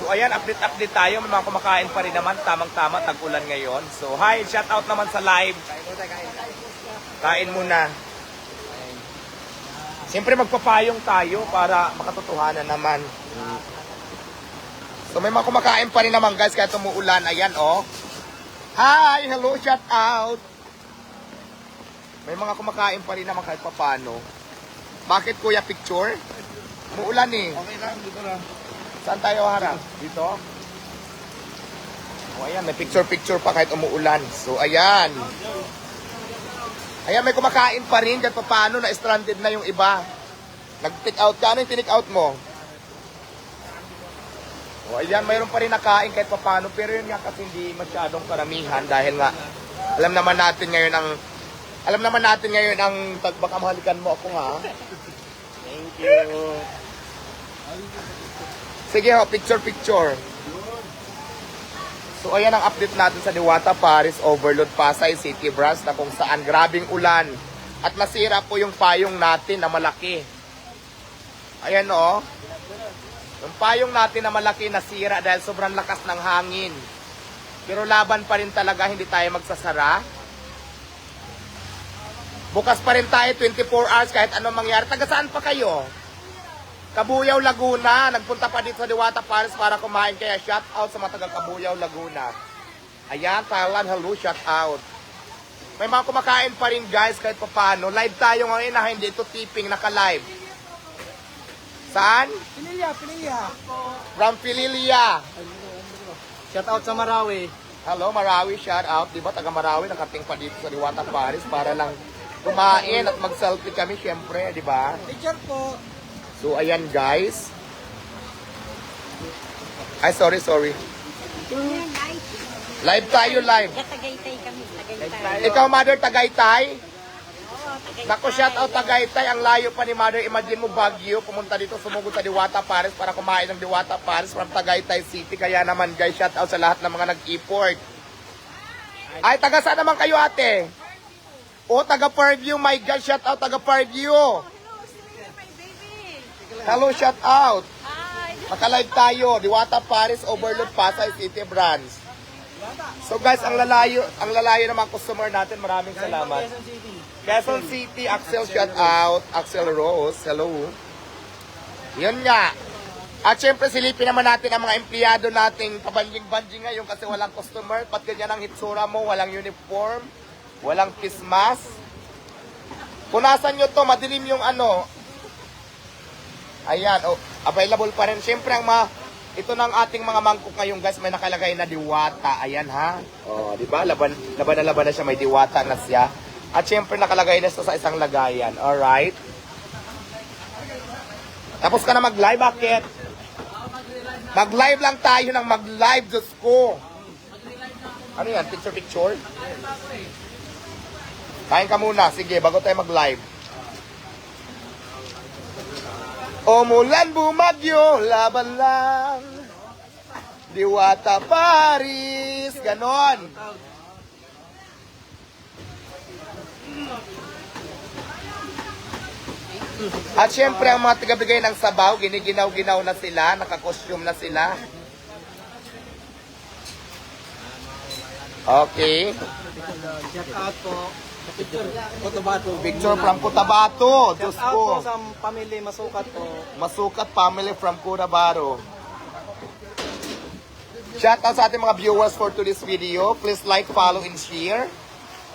So ayan, update-update tayo. May mga kumakain pa rin naman. Tamang-tama, tag-ulan ngayon. So hi, shout out naman sa live. Kain muna. Siyempre magpapayong tayo para makatotohanan naman. So may mga kumakain pa rin naman guys kahit umuulan. Ayan oh. Hi! Hello! Shout out! May mga kumakain pa rin naman kahit papano. Bakit kuya picture? Umuulan eh. Okay lang, dito lang. Saan tayo harap? Dito? O ayan, may picture-picture pa kahit umuulan. So ayan. Ayan, may kumakain pa rin kahit paano na stranded na yung iba. Nag-take out ka. Ano yung tinik out mo? O ayan, mayroon pa rin nakain kahit paano. Pero yun nga kasi hindi masyadong karamihan dahil nga alam naman natin ngayon ang alam naman natin ngayon ang tagbaka mahalikan mo ako nga. Thank you. Sige ho, picture picture. So ayan ang update natin sa Diwata Paris Overload Pasay City Brass na kung saan grabing ulan at nasira po yung payong natin na malaki. Ayan o. Yung payong natin na malaki nasira dahil sobrang lakas ng hangin. Pero laban pa rin talaga, hindi tayo magsasara. Bukas pa rin tayo 24 hours kahit anong mangyari. Taga saan pa kayo? Kabuyaw, Laguna. Nagpunta pa dito sa Diwata Paris para kumain. Kaya shout out sa mga taga Kabuyaw, Laguna. Ayan, Thailand, hello, shout out. May mga kumakain pa rin guys kahit paano. Live tayo ngayon na hindi ito tipping, naka-live. Saan? Pinilya, pinilya. From Pililia. Shout out sa Marawi. Hello, Marawi, shout out. Di ba, taga Marawi, nakating pa dito sa Diwata Paris para lang kumain at mag-selfie kami, syempre, di ba? Picture po. So, ayan guys. Ay, sorry, sorry. Live tayo, live. Tagaytay kami, Tagaytay. Ikaw, Mother Tagaytay. Naku, shout out Tagaytay. Ang layo pa ni Mother. Imagine mo, Baguio. Pumunta dito, sumugod sa Diwata Paris para kumain ng Diwata Paris from Tagaytay City. Kaya naman, guys, shout out sa lahat ng mga nag-import. Ay, taga saan naman kayo, ate? O, taga Fairview. My God, shout out taga Fairview. Hello, shout out. Hi. Naka-live tayo, Diwata Paris Overload Pasay City Branch. So guys, ang lalayo, ang lalayo ng mga customer natin, maraming salamat. Quezon City. Axel shout out, Axel Rose, hello. Yun nga. At syempre silipin naman natin ang mga empleyado nating pabanjing-banjing ngayon kasi walang customer. Pat ganyan ang hitsura mo, walang uniform, walang face mask. Punasan nyo to, madilim yung ano. Ayan, oh, available pa rin. Syempre ang mga, ito ng ating mga mangkok ngayon guys, may nakalagay na diwata. Ayan ha. Oh, di ba? Laban, laban na laban na siya, may diwata na siya. At syempre nakalagay na ito sa isang lagayan. Alright? Tapos ka na mag-live, bakit? Mag-live lang tayo ng mag-live, Diyos ko. Ano yan? Picture-picture? Kain ka muna. Sige, bago tayo mag-live. Umulan bumagyo, laban lang. Diwata Paris, ganon. At syempre, ang mga tagabigay ng sabaw, giniginaw-ginaw na sila, nakakostume na sila. Okay. Shout out po. Cotabato. Picture from Cotabato. Shout Diyos out po ko. sa family Masukat po. Masukat family from Cotabato. Shout out sa ating mga viewers for today's video. Please like, follow, and share.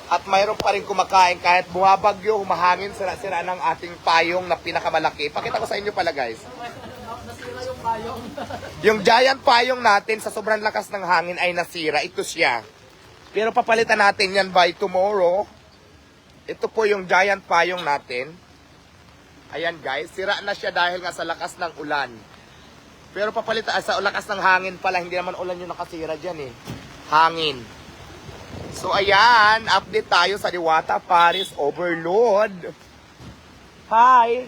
At mayroon pa rin kumakain kahit bumabagyo, humahangin, sira-sira ng ating payong na pinakamalaki. Pakita ko sa inyo pala guys. Yung giant payong natin sa sobrang lakas ng hangin ay nasira. Ito siya. Pero papalitan natin yan by tomorrow. Ito po yung giant payong natin. Ayan guys, sira na siya dahil nga sa lakas ng ulan. Pero papalitan, ah, sa lakas ng hangin pala, hindi naman ulan yung nakasira dyan eh. Hangin. So ayan, update tayo sa Diwata Paris Overload. Hi!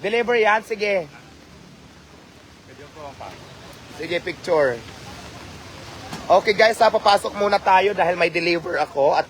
Deliver yan, sige. Sige, picture. Okay guys, ha, papasok muna tayo dahil may deliver ako at